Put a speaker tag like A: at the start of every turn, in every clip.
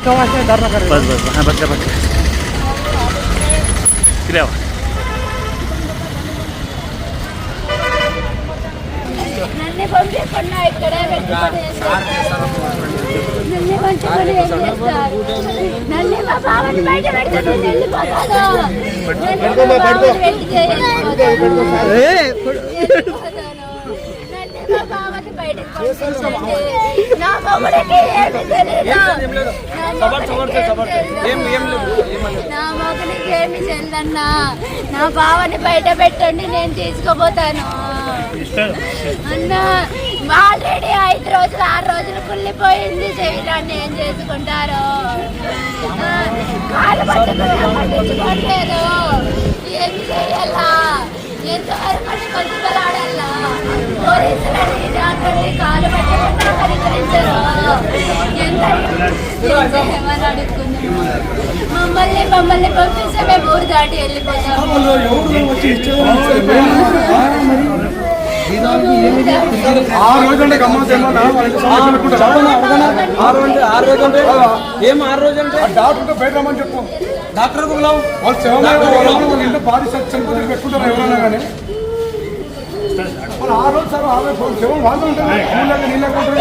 A: बस बस हाँ बस का बस क्रिया
B: నన్ను పంపించకుండా ఇక్కడే పెట్టుకొని ఏం చేస్తారు? నన్ను పంపించకుండా ఏం చేస్తారు? నన్ను మా బావని బయట పెడితే నేను వెళ్ళిపోతాను. నన్ను మా బావని పెట్టి వెళ్ళిపోతాను. వెళ్ళిపోతాను. నన్ను మా బావని బయటకు పంపించండి. నా మొగుడికి ఏమీ తెలీదు. నా మొగుడికి ఏమీ తెలీదు. నా బావని బయట పెట్టండి నేను తీసుకుపోతాను. అన్న ఆల్రెడీ ఐదు రోజులు ఆరు రోజులు కుళ్ళిపోయింది. చేయడాన్ని ఏం చేసుకుంటారు. కాలు పట్టుకుని పట్టించుకోవట్లేదు ఏం చేయాలా ఎంతవరకు కొట్టుకలాడాలా పోలీసులని డాక్టర్ని కాలు పట్టుకుని పరికరించరు ఎంత ఏం చేయమని అడుగుతున్నాము మమ్మల్ని మమ్మల్ని పంపిస్తే మేము ఊరు దాటి వెళ్ళిపోతాము
C: ఆ రోజు అంటే?
D: ఆ రోజు ఆరు రోజు అంటే ఏం ఆరు రోజు అంటే
C: ఆ డాక్టర్తో బయట రమ్మని చెప్పు.
D: డాక్టర్
C: వాళ్ళు శవంగా వాళ్ళు వాళ్ళ ఇంట్లో బాధ చనిపోతే పెట్టుకుంటారు ఎవరైనా కానీ. ఆ రోజు సార్ ఆ రోజు శవం వాళ్ళు ఉంటారు నీళ్ళకి నీళ్ళకి ఉంటారు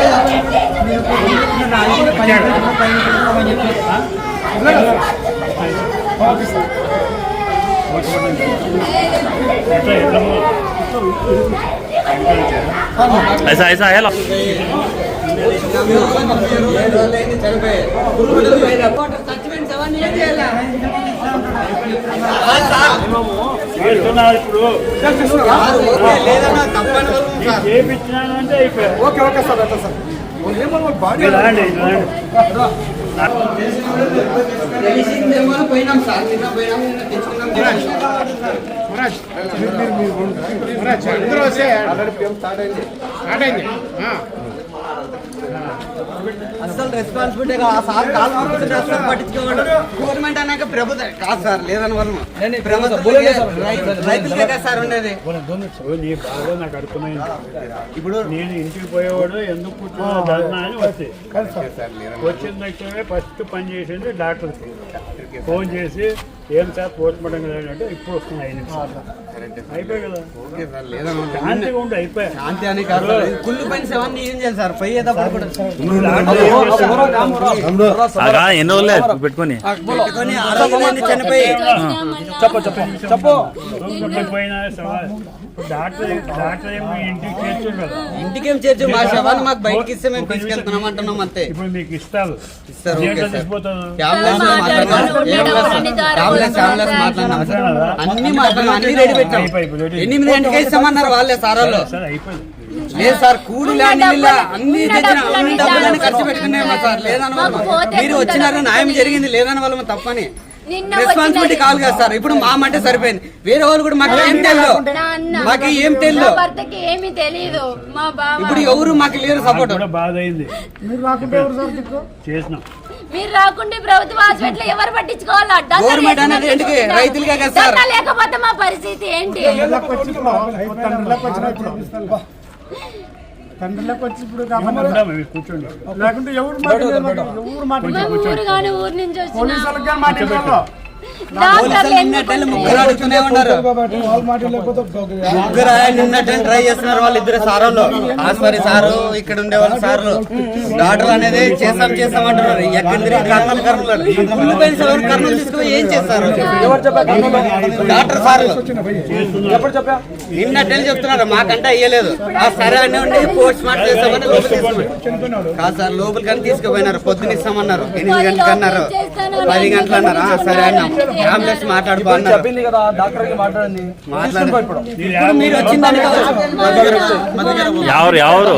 C: ఓకే సార్
A: చేస్తున్నారు ఇప్పుడు చేపించినానంటే అయిపోయారు
C: ఓకే ఓకే సార్ సార్
D: మీరు స్టార్ట్ అయింది స్టార్ట్ అయింది అసలు రెస్పాన్సిబిలిటీ ఆ సార్ కాల్ అసలు పట్టించుకోవాలి గవర్నమెంట్ అన్నాక ప్రభుత్వం కాదు సార్ లేదని వల్ల రైతులకే కదా సార్ ఉండేది.
E: నీ బాధ నాకు అర్థమైంది.
D: ఇప్పుడు
E: నేను ఇంటికి పోయేవాడు ఎందుకు కూర్చున్నా ధర్నా అని వచ్చి. వచ్చిన తక్షణమే ఫస్ట్ పని చేసింది డాక్టర్కి. ఫోన్ చేసి ఏం సార్ పోస్ట్ మార్టం అంటే ఇప్పుడు వస్తుంది ఐదు నిమిషాలు
D: శాంతి అని కాదు కుళ్ళు పైన సెవెన్ ఏం చేయాలి సార్?
A: ఎన్ని రోజులే? పెట్టుకొని.
D: చనిపోయి.
E: చెప్పు. ఇంటికేం
D: చేర్చు? మా శవాన్ని మాకు బయటకి ఇస్తే మేము తీసుకెళ్తున్నాం అంటున్నాం అంతే.
E: ఇప్పుడు మీకు ఇస్తారు.
D: ఇస్తారు, ఓకే
E: దేంట్లో
D: సార్.
E: తీసుకుపోతారు
D: అంబులెన్స్లో మాట్లాడినాం అంబులెన్స్ అంబులెన్స్ మాట్లాడినాం అన్ని మాట్లాడినాం అన్ని రెడీ పెట్టాం. ఎనిమిది గంటకి ఇస్తామన్నారు వాళ్ళే సార్ వాళ్ళు లేదు సార్ కూడిలా నీళ్ళ అన్ని అన్ని డబ్బులని ఖర్చు పెట్టుకున్నామా సార్. లేదని వాళ్ళు మీరు వచ్చినారు న్యాయం జరిగింది లేదని వాళ్ళు తప్పని. రెస్పాన్సిబిలిటీ కావాలి కదా సార్. ఇప్పుడు మా అంటే సరిపోయింది. వేరే వాళ్ళు కూడా మాకు ఏం తెలియదు మాకు ఏం తెలియదు
B: భర్తకి ఏమీ తెలియదు మా బావ.
D: ఇప్పుడు ఎవరు మాకు లేరు సపోర్ట్.
E: చేసినాం.
B: మీరు రాకుంటే ప్రభుత్వ హాస్పిటల్ ఎవరు పట్టించుకోవాలా
D: గవర్నమెంట్ అనేది ఎందుకు? కదా సార్.
B: లేకపోతే మా పరిస్థితి ఏంటి?
C: తండ్రిలోకి వచ్చి ఇప్పుడు
E: కూర్చోండి.
C: లేకుంటే ఎవరు మాట. ఎవరు
B: ఊరు నుంచి
C: పోలీసు వాళ్ళకి మాట
D: ముగ్గురు నిన్నట్టు ట్రై చేస్తున్నారు వాళ్ళు ఇద్దరు సారోళ్ళు. సారు ఇక్కడ ఉండే వాళ్ళు సార్లు. డాక్టర్లు అనేది చేస్తాం చేస్తాం అంటున్నారు. ఎక్కడ తిరిగి కర్నూలు కర్నూలు ఫుల్ పెయిన్స్ ఎవరు కర్నూలు తీసుకుని ఏం చేస్తారు? డాక్టర్ సార్లు. చెప్తున్నారు. మాకంటే అయ్యలేదు. ఆ సరే అని ఉండి పోస్ట్ మార్ట్ చేస్తామని కాదు సార్ లోపలికి కానీ తీసుకుపోయినారు. పొద్దున ఇస్తామన్నారు. ఎనిమిది గంటలకు అన్నారు పది గంటలు అన్నారు సరే అన్నాం. అంబులెన్స్ మాట్లాడుకో అన్నారు.
F: చెప్పింది కదా డాక్టర్కి మాట్లాడింది
D: మాట్లాడు ఇప్పుడు
E: మీరు
D: మీరు వచ్చిందని కదా.
A: ఎవరు? ఎవరు?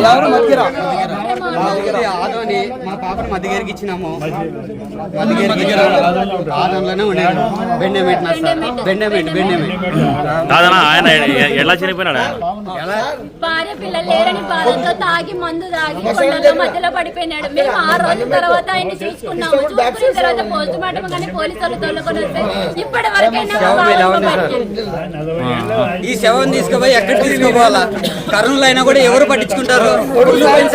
D: ఆదోని మా పాపని మధుగిరికి ఇచ్చినాము. ఆదంలోనే ఉండేది బెండెమెట్ బెండెమెట్ బెండెమెట్
A: కాదనా ఆయన ఎలా చనిపోయినాడా?
B: భార్య పిల్లలు లేరని బాధతో తాగి మందు తాగి కొండల మధ్యలో పడిపోయినాడు. మేము ఆ రోజు తర్వాత ఆయన చూసుకున్నాము. చూసుకున్న తర్వాత పోస్ట్ మార్టం కానీ పోలీసులు తోలుకొని వస్తే ఇప్పటి వరకైనా
D: ఈ శవం తీసుకుపోయి ఎక్కడ తీసుకుపోవాలా? కర్నూలు అయినా కూడా ఎవరు పట్టించుకుంటారు?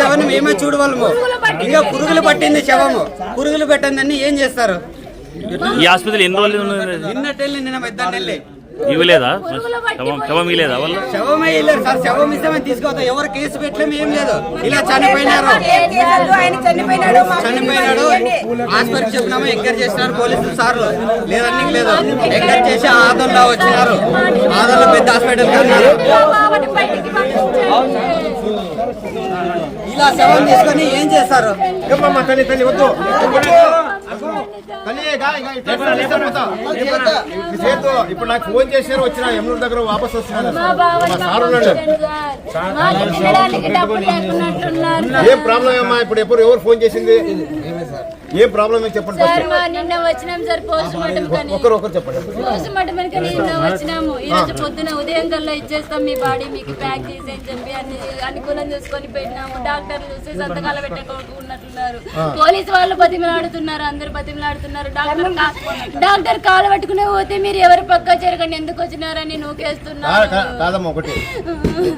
D: శవం మేమే చూడు వాళ్ళము ఇంకా పురుగులు పట్టింది శవము. పురుగులు పెట్టిందని ఏం చేస్తారు?
A: ఈ ఆసుపత్రి ఎన్ని రోజులు
D: నిన్న వెళ్ళి.
A: ఇవ్వలేదా? శవం శవం ఇవ్వలేదా వాళ్ళు?
D: సార్. శవం ఇస్తే మేము తీసుకోవద్దాం ఎవరు కేసు పెట్టలేము ఏం లేదు. ఇలా చనిపోయినారు. చనిపోయినాడు. ఆసుపత్రికి చెప్పినాము ఎంకరేజ్ చేసినారు పోలీసులు సార్లు? లేదని లేదు. ఎంకరేజ్ చేసి ఆదంలో వచ్చినారు? ఆదంలో పెద్ద హాస్పిటల్ కన్నారు. ఇలా శవం తీసుకొని ఏం చేస్తారు?
G: తల్లి తల్లి వద్దు. ఇప్పుడు నాకు ఫోన్ చేశారు వచ్చిన ఎమ్నూరు దగ్గర వాపస్ వస్తున్నాను. ఏం ప్రాబ్లం ఏమ్మా ఇప్పుడు ఎప్పుడు ఎవరు ఫోన్ చేసింది? ఏం ప్రాబ్లం ఏం చెప్పండి
B: సార్ నిన్న వచ్చినాం సార్ పోస్ట్ మార్టం కానీ.
G: ఒకరు ఒకరు చెప్పండి.
B: పోస్ట్ మార్టం కానీ నిన్న వచ్చినాము. ఈ రోజు పొద్దున ఉదయం కల్లా ఇచ్చేస్తాం మీ బాడీ మీకు ప్యాక్ చేసి అని చెప్పి అన్ని అనుకూలం చూసుకొని పెట్టినాము. డాక్టర్లు చూసి సంతకాలు పెట్టకున్నట్లున్నారు పోలీసు వాళ్ళు బతిమలాడుతున్నారు అందరు బతిమలాడుతున్నారు. డాక్టర్ డాక్టర్ కాలు పట్టుకునే పోతే మీరు ఎవరు పక్క జరగండి ఎందుకు వచ్చినారని నూకేస్తున్నారు.
G: కాదమ్మా ఒకటి.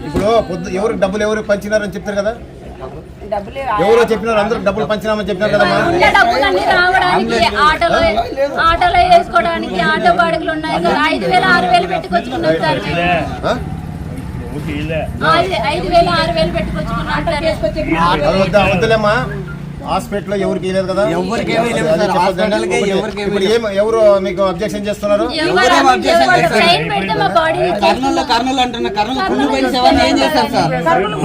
G: ఇప్పుడు పొద్దు ఎవరికి డబ్బులు ఎవరికి పంచినారని చెప్తారు కదా? ఎవరో చెప్పినారు అందరికి డబ్బులు పంచినామని చెప్పినారు కదమ్మా.
B: ఉన్న డబ్బులన్నీ రావడానికి ఆటోలో ఆటోలో వేసుకోవడానికి ఆటో బాడుగులు ఉన్నాయి. కదా ఐదు వేలు ఆరు వేలు పెట్టుకొచ్చుకున్నాం సార్.
G: ఆ?
B: ఐదు ఐదు వేలు ఆరు వేలు పెట్టుకొచ్చుకున్నాం సార్.
G: అది వద్దా వద్దులేమ్మా. హాస్పిటల్లో ఎవరికి ఇవ్వలేదు కదా?
D: ఎవరికి ఏమీ లేదు
G: అది.
D: హాస్పిటల్కే. ఎవరికి ఏమీ
G: ఇప్పుడు ఏం ఎవరు మీకు అబ్జెక్షన్ చేస్తున్నారు?
B: ఎవరు ఎవరు సైన్ పెడితే మా బాడీ
D: కర్నూలు కర్నూలు అంటున్న కర్నూలు శవాన్ని ఏం చేస్తారు సార్?
F: అమ్ము.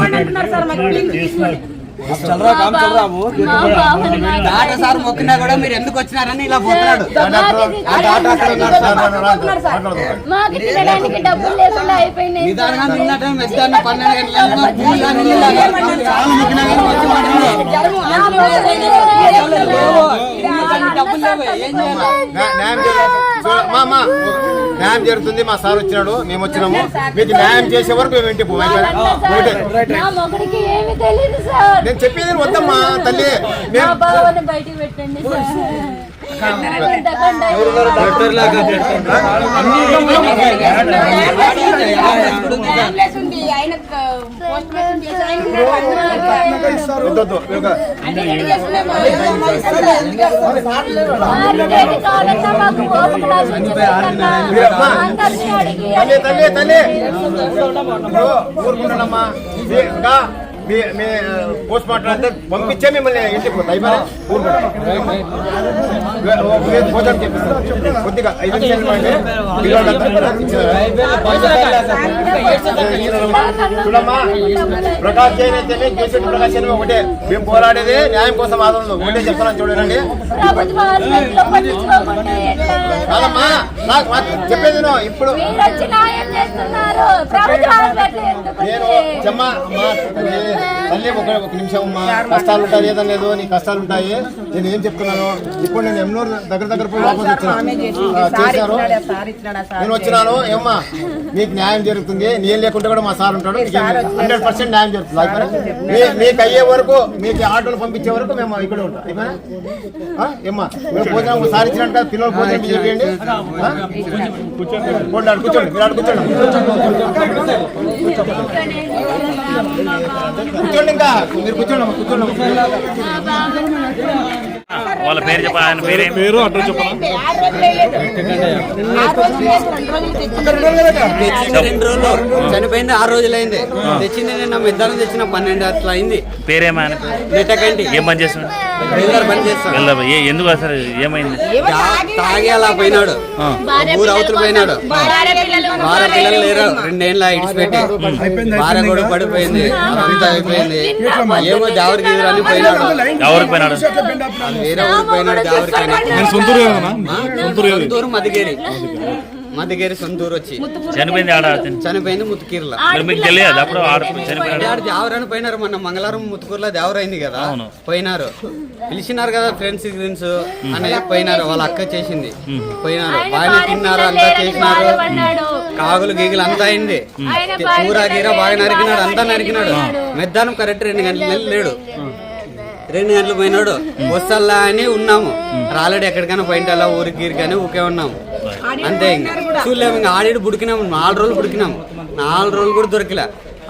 D: డాక్టర్ సార్ మొక్కినా కూడా మీరు ఎందుకు వచ్చినారని ఇలా పోతున్నాడు. నిదానంగా నిన్నట మెద్దాన్ని పన్నెండు గంటల. డబ్బులు లేవు ఏం చేయాలి
G: న్యాయం జరుగుతుంది. మా సార్ వచ్చినాడు. మేము వచ్చినాము. మీకు న్యాయం చేసే వరకు మేము
B: సార్.
G: నేను చెప్పేది వద్దమ్మా తల్లి.
B: బయటికి పెట్టండి
G: తల్లి తల్లి తల్లి ఊరుకుంటానమ్మా మీ- మీ పోస్ట్ మార్టం అంతా పంపించే మిమ్మల్ని ఇంటికి అయిపోయి భోజనం చెప్పిస్తాను కొద్దిగా ఐదు. చూడమ్మా ప్రకాష్ జైన్ అయితేనే కేసీఆర్ ప్రకాష్ జైన్ ఒకటే మేము పోరాడేది న్యాయం కోసం ఆదరణ ఒకటే చెప్తున్నాను చూడండి? కాదమ్మా నాకు చెప్పేది. ఇప్పుడు నేను? చెమ్మ తల్లి ఒక ఒక నిమిషం మా కష్టాలు ఉంటాయి ఏదో లేదు నీ కష్టాలు ఉంటాయి నేను ఏం చెప్తున్నాను ఇప్పుడు నేను ఎమ్నూరు దగ్గర దగ్గర పోయి వాపస్ వచ్చిన నేను వచ్చినాను. ఏమ్మా మీకు న్యాయం జరుగుతుంది. నేను లేకుంటే కూడా మా సార్ ఉంటాడు. హండ్రెడ్ పర్సెంట్ న్యాయం జరుగుతుంది. మీకు అయ్యే వరకు మీకు ఆటోలు పంపించే వరకు మేము ఇక్కడ ఉంటాం? ఏమ్మా భోజనం ఒకసారి ఇచ్చినట్టు పిల్లలు భోజనం చేయండి? కూర్చోండి కూర్చోండి. మీరు కూర్చోండి. కూర్చోండి ఇంకా. మీరు కూర్చోండి కూర్చోండి
A: వాళ్ళ పేరు చెప్ప ఆయన పేరేం?
C: పేరు అడ్రస్ చెప్పాలా
H: ఆ రోజు వేయలేదు ఆ రోజు వేసి రెండు రోజులు తెచ్చి
D: తెచ్చింది. రోజులు చనిపోయింది ఆరు నిన్న మిద్దరం తెచ్చిన పన్నెండు అట్లా అయింది.
A: పేరేం ఆయన?
D: నెట్టకండి
A: ఏం పని చేస్తున్నాడు?
D: పని
A: ఎందుకు అసలు ఏమైంది?
D: తా- తాగి అలా పోయినాడు.
A: ఆ.
D: ఊరు అవతల పోయినాడు. భార్య పిల్లలు లేరు. రెండేళ్ళ ఇడిచిపెట్టి. భార్య కూడా పడిపోయింది. అంతా అయిపోయింది ఏమో జావరికి ఎదురని పోయినాడు.
A: ఎవరికి పోయినాడు.
D: జావరికి
C: నేను సొంతూరు
D: వచ్చి.
A: చనిపోయింది.
D: చనిపోయింది ముత్తుకీర్ల. దేవరని పోయినారు మొన్న మంగళవారం ముత్తుకూరులో దేవరైంది కదా. పోయినారు. పిలిచినారు కదా ఫ్రెండ్స్ ఫ్రెండ్స్ అనేది పోయినారు. వాళ్ళ అక్క చేసింది. పోయినారు. బాగా తిన్నారు అంతా చేసినారు. కాగులు గీగులు అంతా అయింది. కూర గీర బాగా నరికినాడు అంతా నరికినాడు. మెద్దానం కరెక్ట్ రెండు గంటల లేడు. రెండు గంటలు పోయినాడు. వస్తల్లా అని ఉన్నాము. రాలేడు ఎక్కడికైనా పోయింటల్లా ఊరికి గీరికని ఊకే ఉన్నాము. అంతే ఇంకా. చూడలేము ఇంకా. ఆడి బుడికినాము. నాలుగు రోజులు బుడికినాము. నాలుగు రోజులు కూడా దొరికిలే.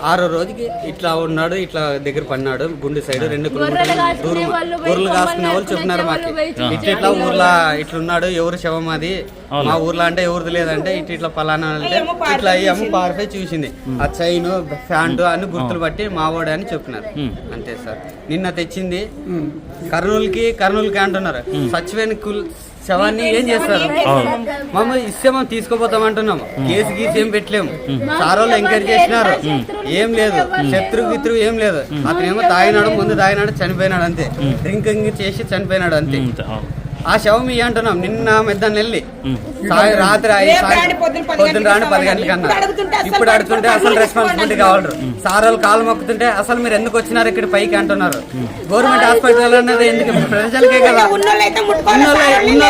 D: ఆరో రోజుకి ఇట్లా ఉన్నాడు ఇట్లా దగ్గర పడినాడు గుండె సైడ్ రెండు
B: గొర్రెలు
D: కిలోమీటర్లు
B: కాసుకునే
D: దూరం గొర్రెలు కాసుకునే వాళ్ళు చెప్పినారు మాకు. ఇట్లా ఇట్లా ఊర్లో ఇట్లున్నాడు ఎవరు శవం అది? మా ఊర్లో అంటే ఎవరిది లేదంటే ఇట్లా ఇట్లా పలానా అంటే ఇట్లా అయ్యాము పారిపోయి చూసింది. ఆ చైన్ ప్యాంటు అని గుర్తులు బట్టి మావాడే అని చెప్పినారు. అంతే సార్. నిన్న తెచ్చింది కర్నూలుకి కర్నూలుకి అంటున్నారు. సచివేని కుల్ శవాన్ని ఏం చేస్తారు? మమ్మల్ని ఇస్తే మనం తీసుకుపోతాం అంటున్నాం కేసు గీసి ఏం పెట్టలేము సార్ వాళ్ళు ఎంకరేజ్ చేసినారు. ఏం లేదు. శత్రు గిత్రు ఏం లేదు. అతనేమో తాగినాడు ముందు తాగినాడు చనిపోయినాడు అంతే. డ్రింకింగ్ చేసి చనిపోయినాడు అంతే. ఆ శవం ఇయ్య అంటున్నాం నిన్న మెద్దాన్ని వెళ్ళి. సాయి- రాత్రి పొద్దున్న రాని పది గంటలకి అన్నారు ఇప్పుడు అడుగుతుంటే అసలు రెస్పాన్సిబిలిటీ కావాలి సార్ వాళ్ళు కాలు మొక్కుతుంటే అసలు మీరు ఎందుకు వచ్చినారు ఇక్కడ పైకి అంటున్నారు? గవర్నమెంట్ హాస్పిటల్ అనేది ఎందుకు? ప్రజలకే కదా. ఉన్నోళ్ళు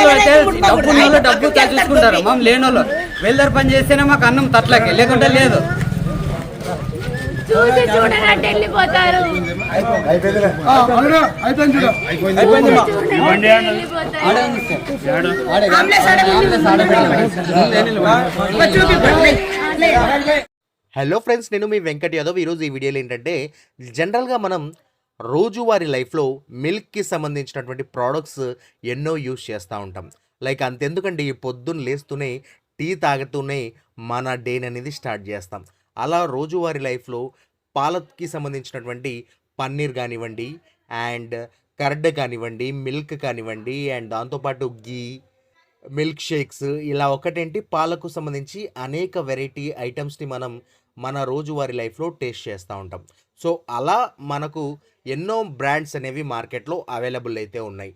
D: అయితే. డబ్బు ఉన్నోళ్ళు డబ్బు చూసుకుంటారు. మనం లేనోళ్ళు. వెల్దర్ పని చేస్తేనే మాకు అన్నం తట్లకి. లేకుంటే లేదు.
B: చూసి చూడనట్టు వెళ్ళిపోతారు
I: హలో ఫ్రెండ్స్ నేను మీ వెంకట్ యాదవ్. ఈరోజు ఈ వీడియోలో ఏంటంటే జనరల్గా మనం రోజువారీ లైఫ్లో మిల్క్కి సంబంధించినటువంటి ప్రోడక్ట్స్ ఎన్నో యూస్ చేస్తూ ఉంటాం. లైక్ అంతెందుకండి పొద్దున్న లేస్తూనే టీ తాగుతూనే మన డే అనేది స్టార్ట్ చేస్తాం. అలా రోజువారీ లైఫ్లో పాలకి సంబంధించినటువంటి పన్నీర్ కానివ్వండి అండ్ కర్డ్ కానివ్వండి మిల్క్ కానివ్వండి అండ్ దాంతోపాటు గీ మిల్క్ షేక్స్ ఇలా ఒకటేంటి? పాలకు సంబంధించి అనేక వెరైటీ ఐటమ్స్ని మనం మన రోజువారీ లైఫ్లో టేస్ట్ చేస్తూ ఉంటాం. సో అలా మనకు ఎన్నో బ్రాండ్స్ అనేవి మార్కెట్లో అవైలబుల్ అయితే ఉన్నాయి.